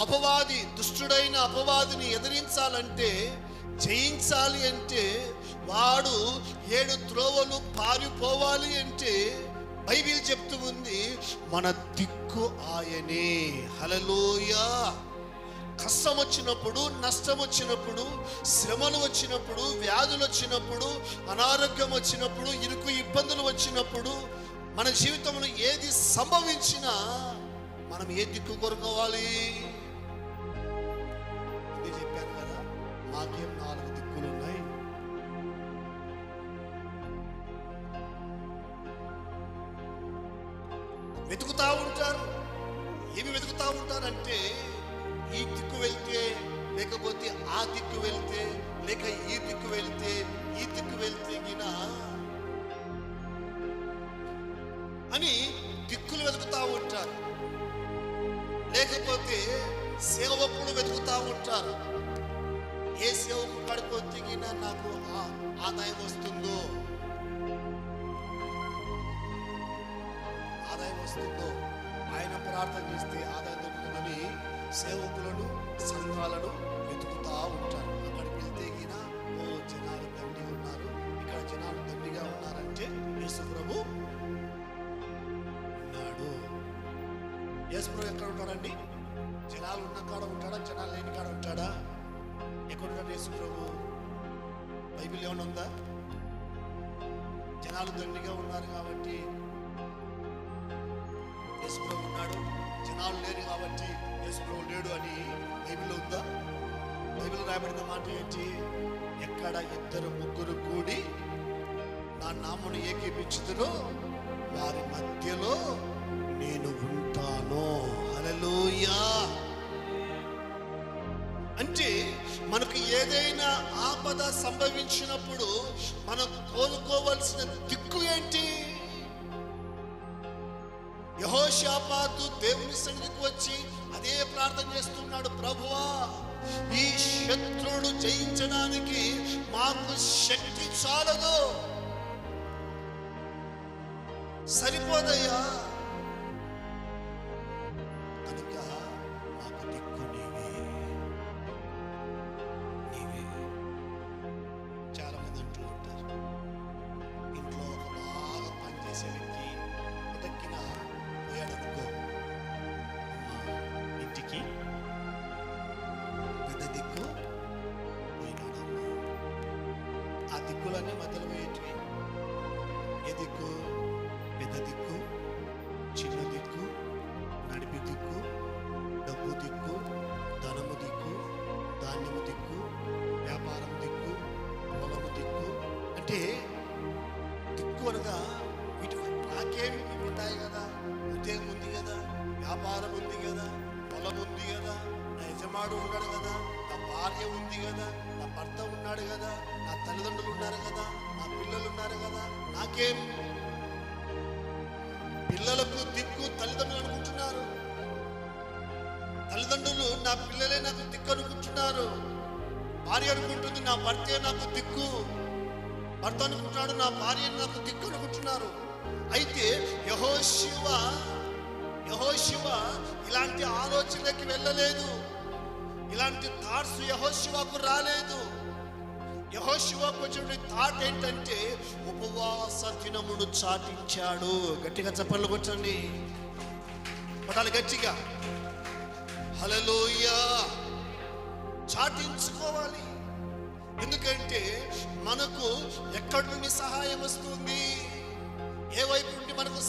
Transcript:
అపవాది దుష్టుడైన అపవాదిని ఎదిరించాలంటే జయించాలి అంటే వాడు ఏడు త్రోవలు పారిపోవాలి అంటే బైబిల్ చెప్తూ ఉంది మన దిక్కు ఆయనే. హలలోయ కష్టం వచ్చినప్పుడు నష్టం వచ్చినప్పుడు శ్రమలు వచ్చినప్పుడు వ్యాధులు వచ్చినప్పుడు అనారోగ్యం వచ్చినప్పుడు ఇరుకు ఇబ్బందులు వచ్చినప్పుడు మన జీవితంలో ఏది సంభవించినా మనం ఏ దిక్కు కొనుక్కోవాలి వెతుకుతా ఉంటారు. ఏమి వెతుకుతా ఉంటారంటే ఈ దిక్కు వెళ్తే లేకపోతే ఆ దిక్కు వెళ్తే లేక ఈ దిక్కు వెళ్తే ఈ దిక్కు వెళ్తే గిన అని దిక్కులు వెతుకుతా ఉంటారు. లేకపోతే సేవకులు వెతుకుతా ఉంటారు. ఏ సేవకు పడిపో దిగిన నాకు ఆదాయం వస్తుందో ఆదాయం వస్తుందో ఆయన ప్రార్థన చేస్తే ఆదాయం దొరుకుతుందని సేవకులను సంఘాలను వెతుకుతా ఉంటారు. అక్కడికి వెళ్తే గిన ఓ జనాలు దండిగా ఉన్నారు. ఇక్కడ జనాలు దండిగా ఉన్నారంటే యేసు ప్రభు ఉన్నాడు. యేసు ప్రభు ఎక్కడ ఉంటాడండి? జనాలు ఉన్న కాడ ఉంటాడా? జనాలు లేని కాడ ఉంటాడా? ఎక్కడ ఉంటాడు యేసు ప్రభు? బైబిల్ ఏమన్నా ఉందా? జనాలు దండిగా ఉన్నారు కాబట్టి యేసుప్రభు ఉన్నాడు. జనాలు లేరు కాబట్టి యేసుప్రభు లేడు అని బైబిల్ ఉందా? బైబిల్ రాబడిన మాట ఏంటి? ఎక్కడ ఇద్దరు ముగ్గురు కూడి నా నామను ఏకీపించుదురో వారి మధ్యలో నేను ఉంటాను. హలలోయా అంటే మనకు ఏదైనా ఆపద సంభవించినప్పుడు మనం కోలుకోవలసిన దిక్కు ఏంటి? యహోషాపాతు దేవుని సన్నిధికి వచ్చి అదే ప్రార్థన చేస్తున్నాడు ప్రభువా ఈ శత్రుడు జయించడానికి మాకు శక్తి చాలదు. సరిపోదయ్యా. దిక్కులన్నీ మధ్యలో పోయేటివి ఏ దిక్కు? పెద్ద దిక్కు? చిన్న దిక్కు? నడిపి దిక్కు? డబ్బు దిక్కు? ధనము దిక్కు? ధాన్యము దిక్కు? వ్యాపారం దిక్కు? పొలము దిక్కు? అంటే దిక్కు అనగా వీటి నాకేమి ఉంటాయి కదా. ఉద్యోగం ఉంది కదా. వ్యాపారం ఉంది కదా. పొలం ఉంది కదా. నా యజమాడు ఉన్నాడు కదా. భార్య ఉంది కదా నా భర్త ఉన్నాడు కదా నా తల్లిదండ్రులు ఉన్నారు కదా నా పిల్లలు ఉన్నారు కదా నాకేం? పిల్లలకు దిక్కు తల్లిదండ్రులు అనుకుంటున్నారు. తల్లిదండ్రులు నా పిల్లలే నాకు దిక్కు అనుకుంటున్నారు. భార్య అనుకుంటుంది నా భర్తే నాకు దిక్కు. భర్త అనుకుంటున్నాడు నా భార్య నాకు దిక్కు అనుకుంటున్నారు. అయితే యహోశివ యహోశివ ఇలాంటి ఆలోచనకి వెళ్ళలేదు. ఇలాంటి థాట్స్ యహోశివకు రాలేదు. యహోశివకు వచ్చిన థాట్ ఏంటంటే ఉపవాస దినమును చాటించాడు. గట్టిగా చప్పట్లు కొట్టండి పటాలు గట్టిగా. హలలోయా చాటించుకోవాలి. ఎందుకంటే మనకు ఎక్కడి నుండి సహాయం వస్తుంది? ఏ వైపు నుండి మనకు